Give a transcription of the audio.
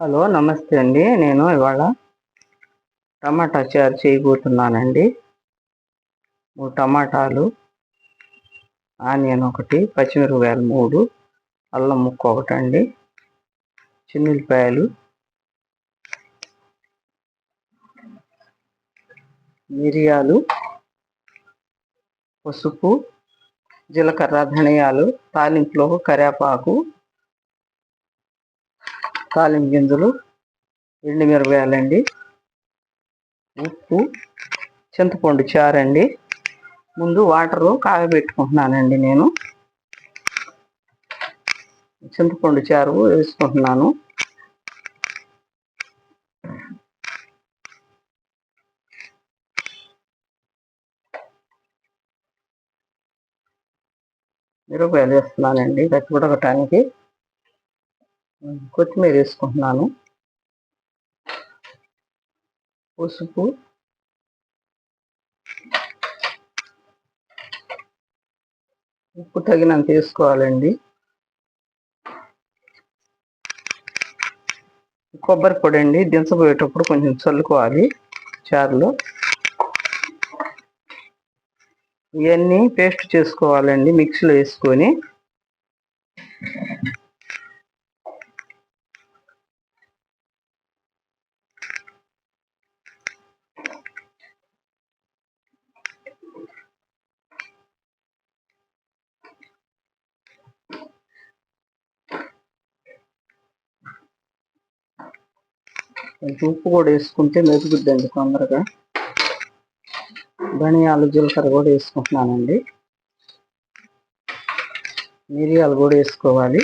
Hello నమస్తే అండి. నేను ఇవాళ టమాటా చారు చేయబోతున్నానండి. మూడు టమాటాలు ఆనియన్ ఒకటి పచ్చిమిరపకాయలు మూడు అల్లం ముక్క ఒకటి అండి చిన్నులపాయలు మిరియాలు పసుపు జీలకర్ర ధనియాలు తాలింపులో కరివేపాకు తాలింపు గింజలు ఎండుమిరపకాయలండి ఉప్పు చింతపండు చారండి. ముందు వాటరు కాగబెట్టుకుంటున్నానండి నేను. చింతపండు చారు వేసుకుంటున్నాను. మిరపకాయలు వేస్తున్నానండి గట్టి ఉడకటానికి. కొత్తిమీర వేసుకుంటున్నాను. పసుపు ఉప్పు తగినంత వేసుకోవాలండి. కొబ్బరి పొడి అండి దించబోయేటప్పుడు కొంచెం చల్లుకోవాలి చారులో. ఇవన్నీ పేస్ట్ చేసుకోవాలండి మిక్సీలో వేసుకొని. ఉప్పు కూడా వేసుకుంటే మెరుగుద్దండి తొందరగా. ధనియాలు జీలకర్ర కూడా వేసుకుంటున్నానండి. మిరియాలు కూడా వేసుకోవాలి.